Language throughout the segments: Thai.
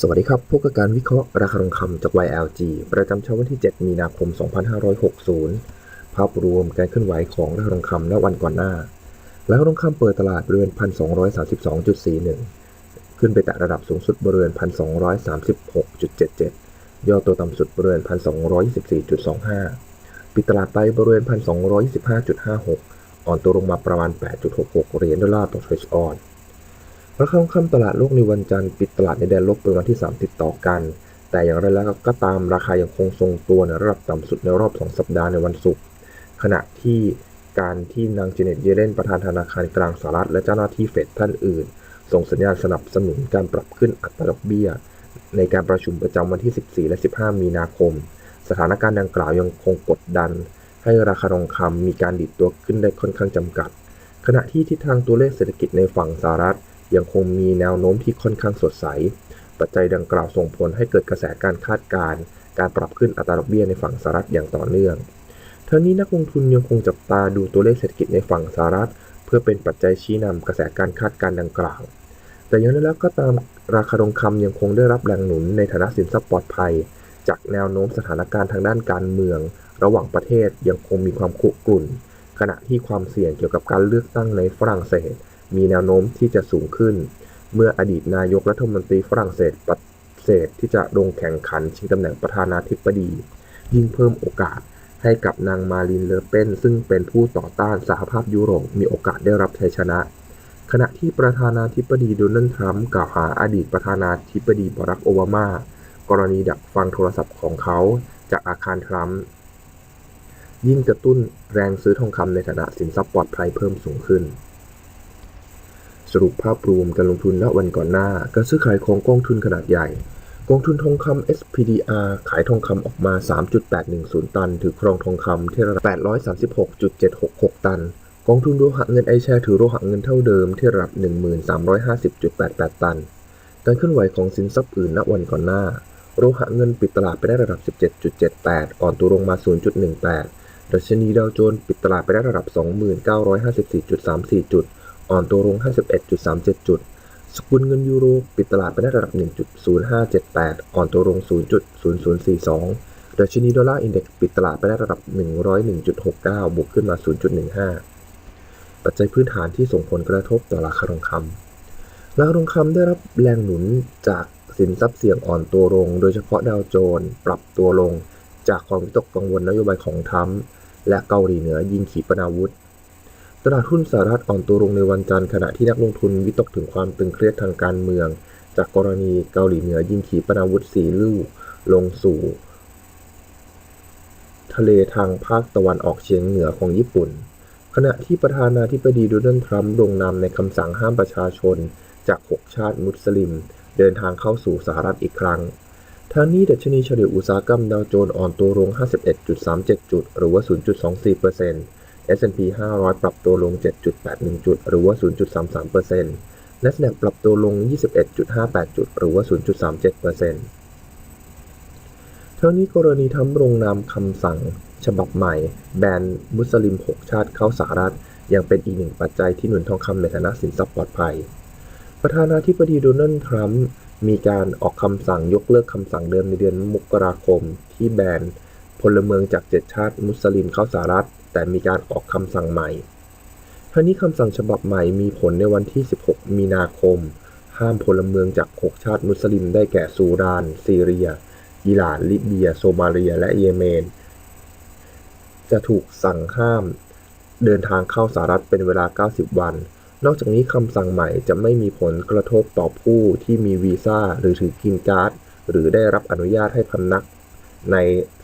สวัสดีครับ พบกับการวิเคราะห์ราคาทองคำจาก YLG ประจำเช้าวันที่ 7 มีนาคม 2560 ภาพรวมการเคลื่อนไหวของราคาทองคำณวันก่อนหน้า ราคาทองคำเปิดตลาดบริเวณ 1,232.41 ขึ้นไปแตะระดับสูงสุดบริเวณ 1,236.77 ย่อตัวต่ำสุดบริเวณ 1,224.25 ปิดตลาดไปบริเวณ 1,225.56 อ่อนตัวลงมาประมาณ 8.66 เหรียญดอลลาร์ต่อทรัชออน ราคาทองคำตลาดโลกในวันจันทร์ปิดตลาดในแดนลบเป็นวันที่ 3 ติดต่อกัน แต่อย่างไรแล้วก็ตามราคายังคงทรงตัวในระดับต่ำสุดในรอบ 2 สัปดาห์ในวันศุกร์ขณะที่การที่นางเจเน็ตเยเลนประธานธนาคารกลางสหรัฐและเจ้าหน้าที่เฟดท่านอื่น ส่งสัญญาณสนับสนุนการปรับขึ้นอัตราดอกเบี้ย ในการประชุมประจำวันที่ 14 และ 15 มีนาคม สถานการณ์ดังกล่าวยังคงกดดัน ให้ราคาทองคำมีการดิดตัวขึ้นได้ค่อนข้างจำกัด ขณะที่ทิศทางตัวเลขเศรษฐกิจในฝั่งสหรัฐ ยังคงมีแนวโน้มที่ค่อนข้างสดใส ปัจจัยดังกล่าวส่งผลให้เกิดกระแสการคาดการณ์การปรับขึ้นอัตราดอกเบี้ยในฝั่งสหรัฐอย่างต่อเนื่องทั้งนี้นักลงทุนยังคงจับตาดูตัวเลขเศรษฐกิจในฝั่งสหรัฐ เพื่อเป็นปัจจัยชี้นำกระแสการคาดการณ์ดังกล่าว แต่อย่างไรแล้วก็ตามราคาทองคำยังคงได้รับแรงหนุนในฐานะสินทรัพย์ปลอดภัย จากแนวโน้มสถานการณ์ทางด้านการเมือง ระหว่างประเทศยังคงมีความคุกรุ่น ขณะที่ความเสี่ยงเกี่ยวกับการเลือกตั้งในฝรั่งเศส มีแนวโน้มที่จะสูงขึ้น เมื่ออดีตนายกรัฐมนตรีฝรั่งเศสปฏิเสธที่จะลงแข่งขันชิงตำแหน่งประธานาธิบดี ยิ่งเพิ่มโอกาสให้กับนางมารินเลอเปนซึ่งเป็นผู้ต่อต้านสหภาพยุโรปมีโอกาสได้รับชัยชนะ ขณะที่ประธานาธิบดีโดนัลด์ทรัมป์กล่าวหาอดีตประธานาธิบดีบารักโอบามากรณีดักฟังโทรศัพท์ของเขาจากอาคารทรัมป์ยิ่งกระตุ้นแรงซื้อทองคำในฐานะสินทรัพย์ปลอดภัยเพิ่มสูงขึ้น สรุปภาพรวมการลงทุนณวันก่อนหน้า การซื้อขายของกองทุนขนาดใหญ่ กองทุนทองคำ SPDR ขายทองคำออกมา 3.810 ตัน ถือครองทองคำที่ระดับ 836.766 ตัน กองทุนโลหะเงินไอแชร์ถือโลหะเงินเท่าเดิมที่ระดับ 1350.88 ตัน การเคลื่อนไหวของสินทรัพย์อื่นณวันก่อนหน้า โลหะเงินปิดตลาดไปได้ระดับ 17.78 อ่อนตัวลงมา 0.18ดัชนีดาวโจนส์ปิดตลาดไปได้ระดับ 2954.34 จุด อ่อนตัวลง 51.37 จุด สกุลเงินยูโรปิดตลาดไปได้ระดับ 1.0578 อ่อนตัวลง 0.0042ดัชนีดอลลาร์อินเด็กซ์ปิดตลาดไปได้ระดับ 101.69 บวกขึ้นมา 0.15 ปัจจัยพื้นฐานที่ส่งผลกระทบต่อราคาทองคำราคาทองคำได้รับแรงหนุนจากสินทรัพย์เสี่ยงอ่อนตัวลง โดยเฉพาะดาวโจนส์ปรับตัวลง จากความวิตกกังวลนโยบายของทรัมป์และเกาหลีเหนือยิงขีปนาวุธ ตลาดหุ้นสหรัฐอ่อนตัวลงในวันจันทร์ขณะที่นักลงทุนวิตกถึงความตึงเครียดทางการเมือง จากกรณีเกาหลีเหนือยิงขีปนาวุธสีลูกลงสู่ ทะเลทางภาคตะวันออกเฉียงเหนือของญี่ปุ่น ขณะที่ประธานาธิบดีโดนัลด์ทรัมป์ลงนามในคำสั่งห้ามประชาชน จาก 6 ชาติมุสลิม เดินทางเข้าสู่สหรัฐอีกครั้งทางนี้ดัชนีเฉลี่ยอุตสาหกรรมดาวโจนส์อ่อนตัวลง 51.37 จุด หรือว่า 0.24% S&P 500 ปรับตัวลง 7.81 จุด หรือว่า 0.33% NASDAQ ปรับตัวลง 21.58 จุด หรือว่า 0.37%ทั้งนี้กรณีทำลงนามคำสั่ง ฉบับใหม่ แบนมุสลิม 6 ชาติเข้าสหรัฐ ยังเป็นอีกหนึ่งปัจจัยที่หนุนทองคำในฐานะสินทรัพย์ปลอดภัย ประธานาธิบดีโดนัลด์ทรัมป์มีการออกคำสั่งยกเลิกคำสั่งเดิมในเดือนมกราคม ที่แบน ลเมืองจาก7ชาติมุสลิมเข้าสหรัฐ แต่มีการออกคำสั่งใหม่ทั้งนี้คำสั่งฉบับใหม่มีผลในวันที่ 16 มีนาคม ห้ามพลเมืองจาก 6 ชาติมุสลิมได้แก่ซูดาน ซีเรีย อิหร่าน ลิเบีย โซมาเลีย และเยเมน จะถูกสั่งห้าม เดินทางเข้าสหรัฐเป็นเวลา 90 วัน นอกจากนี้คำสั่งใหม่จะไม่มีผลกระทบต่อผู้ที่มีวีซ่าหรือถือกรีนการ์ด หรือได้รับอนุญาตให้พำนักใน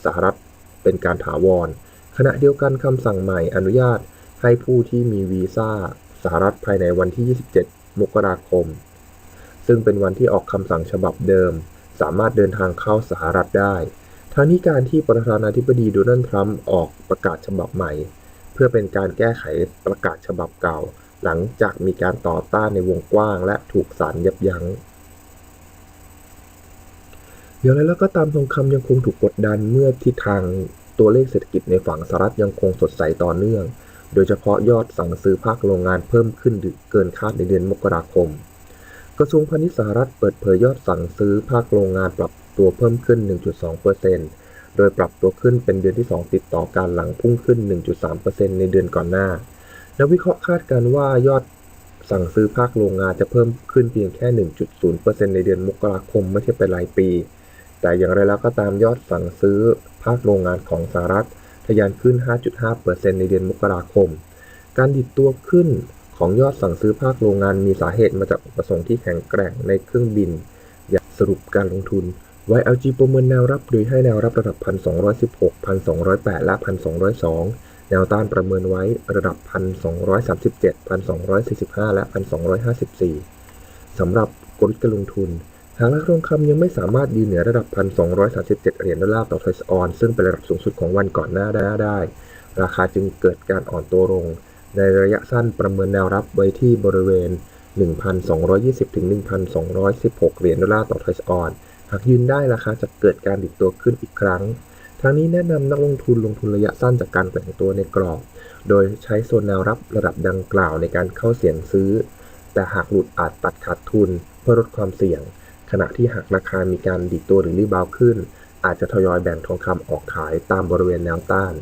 สหรัฐ เป็นการถาวร ขณะเดียวกันคำสั่งใหม่อนุญาตให้ผู้ที่มีวีซ่าสหรัฐภายในวันที่ 27 มกราคม ซึ่งเป็นวันที่ออกคำสั่งฉบับเดิม สามารถเดินทางเข้าสหรัฐได้ทั้งนี้การที่ประธานาธิบดีโดนัลด์ทรัมป์ออกประกาศฉบับใหม่ เพื่อเป็นการแก้ไขประกาศฉบับเก่า หลังจากมีการต่อต้านในวงกว้างและถูกศาลยับยั้ง อย่างไรแล้วก็ตามทองคำยังคงถูกกดดันเมื่อทิศทางตัวเลขเศรษฐกิจในฝั่งสหรัฐยังคงสดใสต่อเนื่อง โดยเฉพาะยอดสั่งซื้อภาคโรงงานเพิ่มขึ้นเกินคาดในเดือนมกราคม กระทรวงพาณิชย์สหรัฐเปิดเผยยอดสั่งซื้อภาคโรงงานปรับตัวเพิ่มขึ้น 1.2%โดยปรับตัวขึ้นเป็นเดือนที่ 2 ติดต่อกันหลังพุ่งขึ้น 1.3%ในเดือนก่อนหน้า นักวิเคราะห์คาดการว่ายอดสั่งซื้อภาคโรงงานจะเพิ่มขึ้นเพียงแค่ 1.0%ในเดือนมกราคมเมื่อเทียบไปรายปี แต่อย่างไรแล้วก็ตามยอดสั่งซื้อภาคโรงงานของสหรัฐทะยานขึ้น 5.5%ในเดือนมกราคม การดิดตัวขึ้นของยอดสั่งซื้อภาคโรงงานมีสาเหตุมาจากอุปสงค์ที่แข็งแกร่งในเครื่องบิน อย่างสรุปการลงทุน YLG ประเมินแนวรับโดยให้แนวรับระดับ 1,216 1,208 และ 1,202 แนวต้านประเมินไว้ระดับ 1,237 1,245 และ 1,254 สำหรับกลยุทธ์การลงทุน หากราคาทองคำยังไม่สามารถยืนเหนือระดับ 1,237 เหรียญดอลลาร์ต่อทอยส์ออนซึ่งเป็นระดับสูงสุดของวันก่อนหน้าได้ราคาจึงเกิดการอ่อนตัวลง ในระยะสั้นประเมินแนวรับไว้ที่บริเวณ 1,220 ถึง 1,216 เหรียญดอลลาร์ต่อทอยส์ออนหากยืนได้ราคาจะเกิดการดิดตัวขึ้นอีกครั้งทางนี้แนะนำนักลงทุนลงทุนระยะสั้นจากการแกว่งตัวในกรอบ โดยใช้โซนแนวรับระดับดังกล่าวในการเข้าเสี่ยงซื้อ แต่หากหลุดอาจตัดขาดทุนเพื่อลดความเสี่ยง ขณะที่หากราคามีการดิดตัวหรือรีบาวขึ้น อาจจะทยอยแบ่งทองคำออกขายตามบริเวณแนวต้าน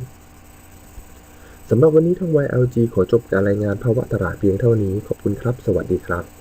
สำหรับวันนี้ทาง YLG ขอจบการรายงานภาวะตลาดเพียงเท่านี้ ขอบคุณครับ สวัสดีครับ